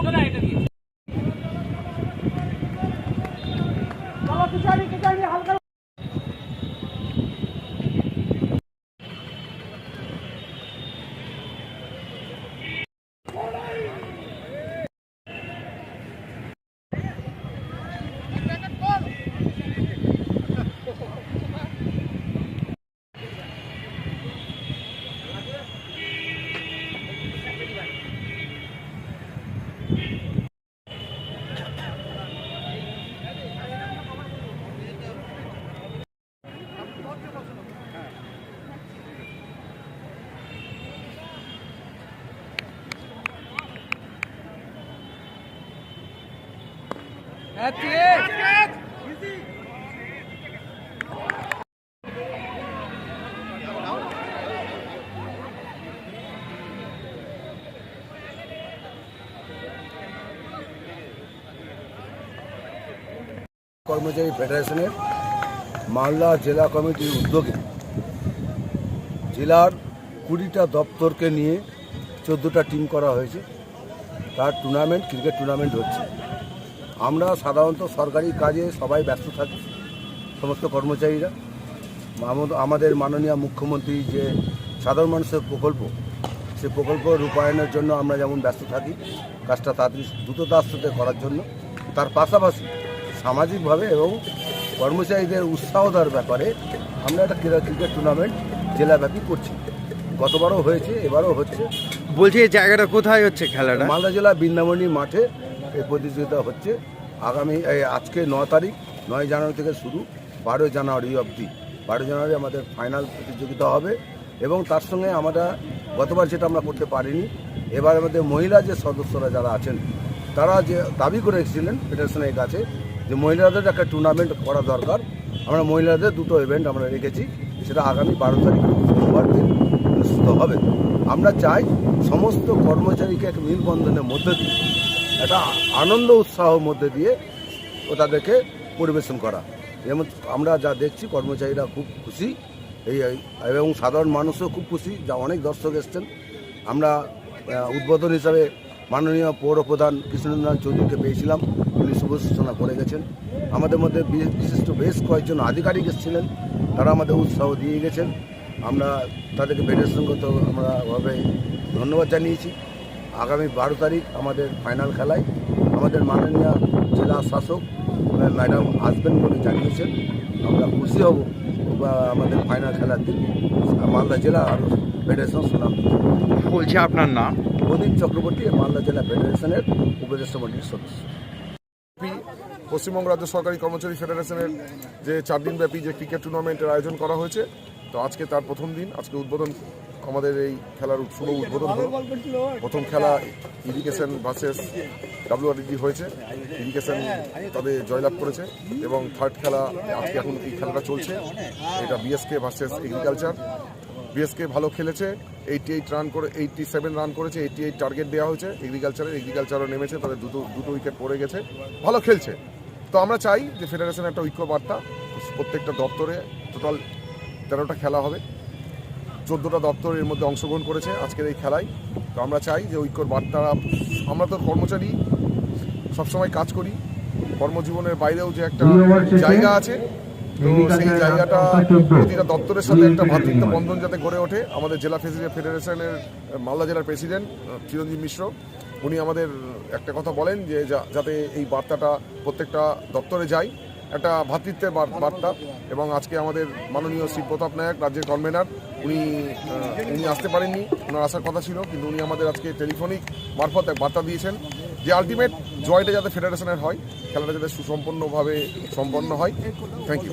উপর দিয়ে কর্মচারী ফেডারেশনের মালদা জেলা কমিটির উদ্যোগে জেলার কুড়িটা দপ্তরকে নিয়ে চোদ্দোটা টিম করা হয়েছে। তার টুর্নামেন্ট ক্রিকেট টুর্নামেন্ট হচ্ছে। আমরা সাধারণত সরকারি কাজে সবাই ব্যস্ত থাকি সমস্ত কর্মচারীরা। আমাদের মাননীয় মুখ্যমন্ত্রী যে সাধারণ মানুষের প্রকল্প সে প্রকল্প রূপায়ণের জন্য আমরা যেমন ব্যস্ত থাকি কাজটা তাড়াতাড়ি দ্রুততার সাথে করার জন্য তার পাশাপাশি সামাজিকভাবে এবং কর্মচারীদের উৎসাহ দেওয়ার ব্যাপারে আমরা একটা ক্রীড়া ক্রিকেট টুর্নামেন্ট জেলাব্যাপী করছি। গতবারও হয়েছে এবারও হচ্ছে। বলছি এই জায়গাটা কোথায় হচ্ছে খেলাটা? মালদা জেলা বৃন্দাবনী মাঠে এই প্রতিযোগিতা হচ্ছে। আগামী, এই আজকে ন তারিখ, নয় জানুয়ারি থেকে শুরু বারো জানুয়ারি অবধি। বারো জানুয়ারি আমাদের ফাইনাল প্রতিযোগিতা হবে এবং তার সঙ্গে আমরা গতবার যেটা আমরা করতে পারিনি, এবার আমাদের মহিলা যে সদস্যরা যারা আছেন, তারা যে দাবি করে এসেছিলেন ফেডারেশনের কাছে যে মহিলাদের একটা টুর্নামেন্ট করা দরকার। আমরা মহিলাদের দুটো ইভেন্ট আমরা রেখেছি, সেটা আগামী বারো তারিখ সোমবার দিন অনুষ্ঠিত হবে। আমরা চাই সমস্ত কর্মচারীকে এক মিলবন্ধনের মধ্যে দিয়ে একটা আনন্দ উৎসাহের মধ্যে দিয়ে ও তাদেরকে পরিবেশন করা। যেমন আমরা যা দেখছি, কর্মচারীরা খুব খুশি। এই এবং সাধারণ মানুষও খুব খুশি, যা অনেক দর্শক এসছেন। আমরা উদ্বোধন হিসাবে মাননীয় পৌর প্রধান চৌধুরীকে পেয়েছিলাম। উনি শুভ সূচনা করে গেছেন। আমাদের মধ্যে বিশিষ্ট বেশ কয়েকজন আধিকারিক এসেছিলেন। তারা আমাদের উৎসাহ দিয়ে গেছেন। আমরা তাদেরকে ফেডারেশনগত আমরা ভাবে ধন্যবাদ জানিয়েছি। আগামী বারো তারিখ আমাদের ফাইনাল খেলায় আমাদের মাননীয় জেলা শাসক ম্যাডাম আসবেন বলে জানিয়েছেন। আমরা খুশি হব বা আমাদের ফাইনাল খেলার দিন মালদা জেলা আর ফেডারেশন সুনাম। বলছি আপনার নাম? প্রদীপ চক্রবর্তী মালদা জেলা ফেডারেশনের উপদেষ্টা মন্ডলীর সদস্য। পশ্চিমবঙ্গ রাজ্য সরকারি কর্মচারী ফেডারেশনের যে চার দিনব্যাপী যে ক্রিকেট টুর্নামেন্টের আয়োজন করা হয়েছে তো আজকে তার প্রথম দিন, আজকে উদ্বোধন আমাদের এই খেলার শুভ উদ্বোধন হলো। প্রথম খেলা ইরিগেশন ভার্সেস ডাব্লিউআরডি হয়েছে। ইরিগেশন তাদের জয়লাভ করেছে এবং থার্ড খেলা আজকে এখন এই খেলাটা চলছে। এটা বিএসকে ভার্সেস এগ্রিকালচার। বিএসকে ভালো খেলেছে এইটি এইট রান করে এইটটি সেভেন রান করেছে এইটি এইট টার্গেট দেওয়া হয়েছে। এগ্রিকালচারের, এগ্রিকালচারও নেমেছে তাদের দুটো দুটো উইকেট পড়ে গেছে। ভালো খেলছে। তো আমরা চাই যে ফেডারেশনের একটা ঐক্য বার্তা প্রত্যেকটা দপ্তরে টোটাল তেরোটা খেলা হবে। চোদ্দোটা দপ্তর এর মধ্যে অংশগ্রহণ করেছে আজকের এই খেলায়। তো আমরা চাই যে ঐক্যর বার্তা আমরা তো কর্মচারী সবসময় কাজ করি। কর্মজীবনের বাইরেও যে একটা জায়গা আছে তো সেই জায়গাটা প্রতিটা দপ্তরের সাথে একটা ভাতৃত্ব বন্ধন যাতে গড়ে ওঠে। আমাদের জেলা ফেডারেশনের মালদা জেলার প্রেসিডেন্ট চিরঞ্জীব মিশ্র উনি আমাদের একটা কথা বলেন যে যা- যাতে এই বার্তাটা প্রত্যেকটা দপ্তরে যায়। একটা ভ্রাতৃত্বের বার- বার্তা এবং আজকে আমাদের মাননীয় শ্রী প্রতাপ নায়ক রাজ্যের কনভেনার উনি উনি আসতে পারেননি। ওনার আসার কথা ছিল কিন্তু উনি আমাদের আজকে টেলিফোনিক মারফত এক বার্তা দিয়েছেন যে আলটিমেট জয়টা যাতে ফেডারেশনের হয় খেলাটা যাতে সুসম্পন্নভাবে সম্পন্ন হয়। থ্যাংক ইউ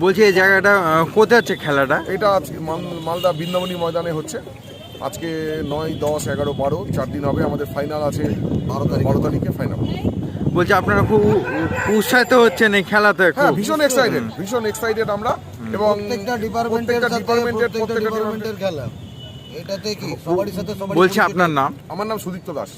বলছি এই জায়গাটা কোথায় হচ্ছে খেলাটা? এটা আজকে মাল- মালদা বৃন্দাবনী ময়দানে হচ্ছে। আজকে নয় দশ এগারো বারো চার দিন হবে আমাদের ফাইনাল আছে বারো তারিখ। বারো তারিখে ফাইনাল বলছি আপনারা খুব উৎসাহিত হচ্ছেন এই খেলাতে হ্যাঁ খুব। ভীষণ এক্সাইটেড ভীষণ এক্সাইটেড আমরা। এবং প্রত্যেকটা ডিপার্টমেন্টের প্রত্যেকটা সাথে ডিপার্টমেন্টের প্রত্যেকটা প্রত্যেকটা ডিপার্টমেন্টের খেলা। এটাতে কি? সবারই সাথে সবারই বলছি আপনার নাম? আমার নাম সুদীপ্ত দাস।